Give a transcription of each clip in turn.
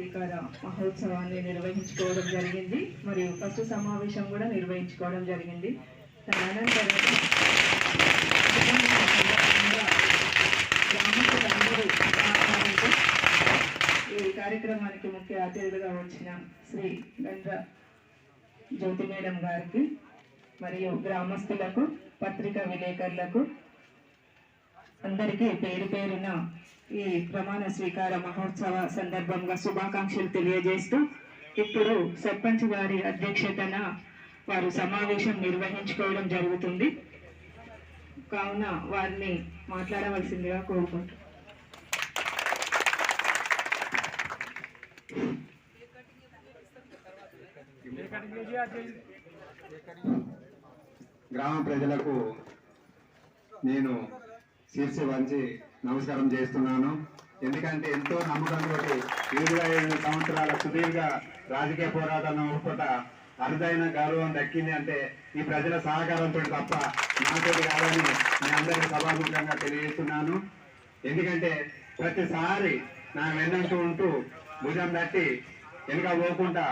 శ్రీకార మహోత్సవాన్ని నిర్వహించుకోవడం జరిగింది. మరియు ఫస్ట్ సమావేశం కూడా నిర్వహించుకోవడం జరిగింది. తదనంతరం గ్రామస్తులందరూ ఈ కార్యక్రమానికి ముఖ్య అతిథులుగా వచ్చిన శ్రీ గండ్ర జ్యోతి మేడం గారికి మరియు గ్రామస్తులకు పత్రికా విలేకరులకు అందరికీ పేరు పేరున ఈ ప్రమాణ స్వీకార మహోత్సవ సందర్భంగా శుభాకాంక్షలు తెలియజేస్తూ ఇప్పుడు సర్పంచ్ గారి అధ్యక్షతన వారు సమావేశం నిర్వహించుకోవడం జరుగుతుంది. కావున వారిని మాట్లాడవలసిందిగా కోరుకుంటున్నాను. గ్రామ ప్రజలకు నేను శీర్ష వంచి నమస్కారం చేస్తున్నాను. ఎందుకంటే ఎంతో నమ్మకంతో ఇరవై ఐదు సంవత్సరాల సుదీర్ఘ రాజకీయ పోరాటం పూట అరుదైన గౌరవం దక్కింది అంటే ఈ ప్రజల సహకారంతో తప్ప నాతోటి కాదని మీ అందరికీ సభాముఖంగా తెలియజేస్తున్నాను. ఎందుకంటే ప్రతిసారి నా వెన్నంటూ ఉంటూ భుజం తట్టి వెనుక పోకుండా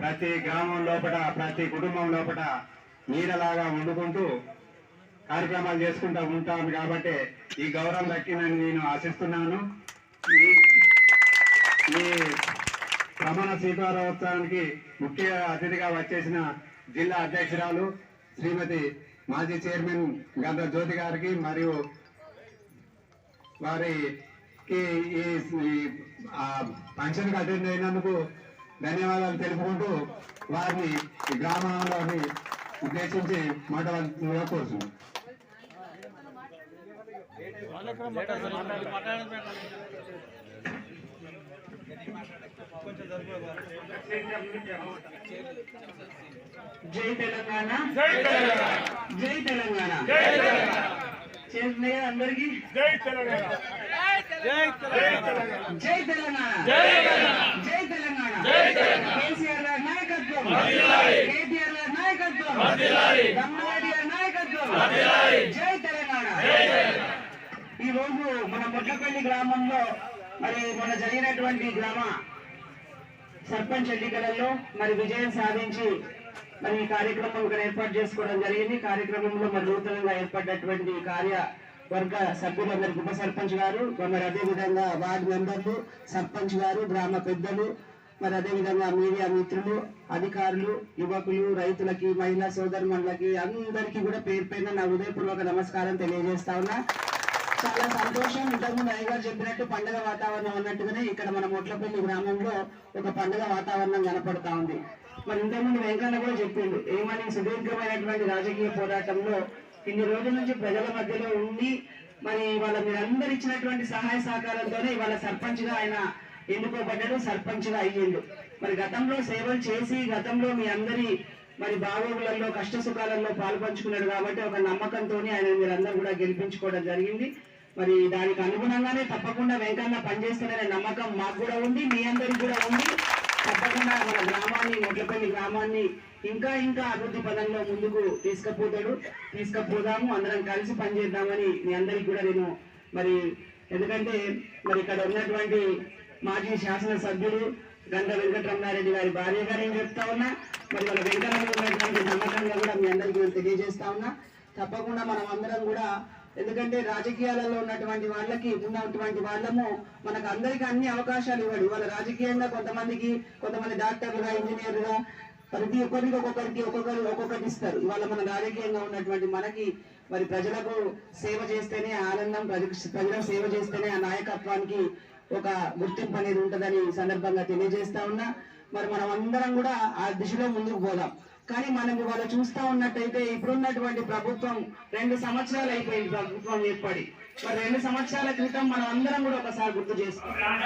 ప్రతి గ్రామం లోపల ప్రతి కుటుంబం లోపల నీడలాగా వండుకుంటూ కార్యక్రమాలు చేసుకుంటూ ఉంటాను కాబట్టి ఈ గౌరవం దక్కిందని నేను ఆశిస్తున్నాను. ఈ ఈ ప్రమాణ స్వీకారోత్సవానికి ముఖ్య అతిథిగా వచ్చేసిన జిల్లా అధ్యక్షురాలు శ్రీమతి మాజీ చైర్మన్ గంధ జ్యోతి గారికి మరియు వారికి ఈ ఫంక్షన్కి అటెండ్ అయినందుకు ధన్యవాదాలు తెలుపుకుంటూ వారిని ఈ గ్రామంలోని ఉద్దేశించి మాట్లాడాల్సిందిగా కోరుతున్నాను జై తెలంగాణ. జై తెలంగాణ. చేస్తున్నాయి కదా అందరికి? జై తెలంగాణ. జై తెలంగాణ. జై తెలంగాణ. కేసీఆర్ గారి నాయకత్వం. కేటీఆర్ గారి నాయకత్వం రమణారెడ్డి గారి నాయకత్వం జై తెలంగాణ ఈ రోజు మన మొట్లపల్లి గ్రామంలో మరి మొన్న జరిగినటువంటి గ్రామ సర్పంచ్ ఎన్నికలలో మరి విజయం సాధించి మరి ఈ కార్యక్రమం ఇక్కడ ఏర్పాటు చేసుకోవడం జరిగింది. కార్యక్రమంలో మరి నూతనంగా ఏర్పడినటువంటి కార్య వర్గ సభ్యులందరికీ ఉప సర్పంచ్ గారు మరి అదే విధంగా వార్డు మెంబర్లు సర్పంచ్ గారు గ్రామ పెద్దలు మరి అదే విధంగా మీడియా మిత్రులు అధికారులు యువకులు రైతులకి మహిళా సోదరుమణులకి అందరికీ కూడా పేరు పైన నా హృదయపూర్వక నమస్కారం తెలియజేస్తా ఉన్నా. చాలా సంతోషం. ఇంతకుముందు అయ్యగారు చెప్పినట్టు పండుగ వాతావరణం అన్నట్టుగానే ఇక్కడ మన మొట్లపల్లి గ్రామంలో ఒక పండుగ వాతావరణం కనపడతా ఉంది. మరి ఇంతకుముందు వెంకన్న కూడా చెప్పిండు ఏమని సుదీర్ఘమైనటువంటి రాజకీయ పోరాటంలో ఇన్ని రోజుల నుంచి ప్రజల మధ్యలో ఉండి మరి వాళ్ళ మీరందరు ఇచ్చినటువంటి సహాయ సహకారంతోనే ఇవాళ సర్పంచ్గా ఆయన ఎన్నుకోబడ్డాడు సర్పంచ్గా అయ్యిండు. మరి గతంలో సేవలు చేసి గతంలో మీ అందరి మరి బాగోగులలో కష్ట సుఖాలలో పాల్పంచుకున్నాడు కాబట్టి ఒక నమ్మకంతో ఆయన మీరందరూ కూడా గెలిపించుకోవడం జరిగింది. మరి దానికి అనుగుణంగానే తప్పకుండా వెంకన్న పనిచేస్తారనే నమ్మకం మాకు కూడా ఉంది మీ అందరికి కూడా ఉంది. తప్పకుండా మన గ్రామాన్ని మొట్లపల్లి గ్రామాన్ని ఇంకా ఇంకా అభివృద్ధి పదంలో ముందుకు తీసుకుపోతాడు. తీసుకుపోదాము అందరం కలిసి పనిచేద్దామని మీ అందరికి కూడా నేను మరి ఎందుకంటే మరి ఇక్కడ ఉన్నటువంటి మాజీ శాసనసభ్యులు గంట వెంకటరమణారెడ్డి గారి భార్య గారు ఏం చెప్తా ఉన్నా? మరి వాళ్ళ వెంకటరమణ ఉన్నటువంటి నమ్మకంగా కూడా మీ అందరికీ నేను తెలియజేస్తా ఉన్నా. తప్పకుండా మనం అందరం కూడా ఎందుకంటే రాజకీయాలలో ఉన్నటువంటి వాళ్ళకి ఉన్నటువంటి వాళ్ళము మనకు అందరికీ అన్ని అవకాశాలు ఇవ్వడు. వాళ్ళ రాజకీయంగా కొంతమందికి కొంతమంది డాక్టర్లుగా ఇంజనీర్లుగా ప్రతి ఒక్కరికి ఒక్కొక్కరికి ఒక్కొక్కరు ఒక్కొక్కటి ఇస్తారు. ఇవాళ మన రాజకీయంగా ఉన్నటువంటి మనకి మరి ప్రజలకు సేవ చేస్తేనే ఆనందం ప్రజ- ప్రజలకు సేవ చేస్తేనే ఆ నాయకత్వానికి ఒక గుర్తింపు అనేది ఉంటుందని ఈ సందర్భంగా తెలియజేస్తా ఉన్నా. మరి మనం అందరం కూడా ఆ దిశలో ముందుకు పోదాం. కానీ మనం ఇవాళ చూస్తా ఉన్నట్టయితే ఇప్పుడున్నటువంటి ప్రభుత్వం రెండు సంవత్సరాలు అయిపోయింది ప్రభుత్వం ఏర్పడి. మరి రెండు సంవత్సరాల క్రితం మనం అందరం కూడా ఒకసారి గుర్తు చేసుకుంటాం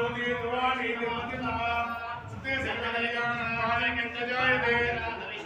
ोदीवाणी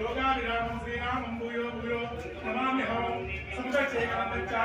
యోగాభిరామం శ్రీరామం భూయో భూయో నమామి హవం సుందరచేకరంగలికా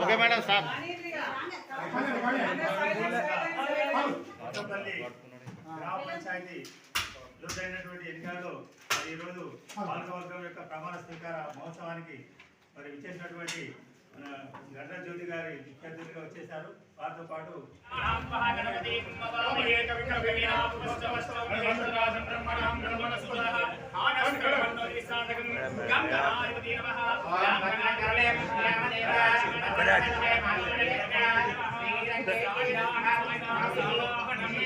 ఓకే మేడం సార్ కొత్తపల్లి గ్రామ పంచాయతీ రుద్దైనటువంటి ఎన్నికలలో మరి ఈరోజు పాలకవర్గం యొక్క ప్రమాణ స్వీకార మహోత్సవానికి మరి విచ్చేసినటువంటి మన గడ్డ జ్యోతి గారి ముఖ్య అతిథిగా వచ్చేసారు వారితో పాటు శాంతి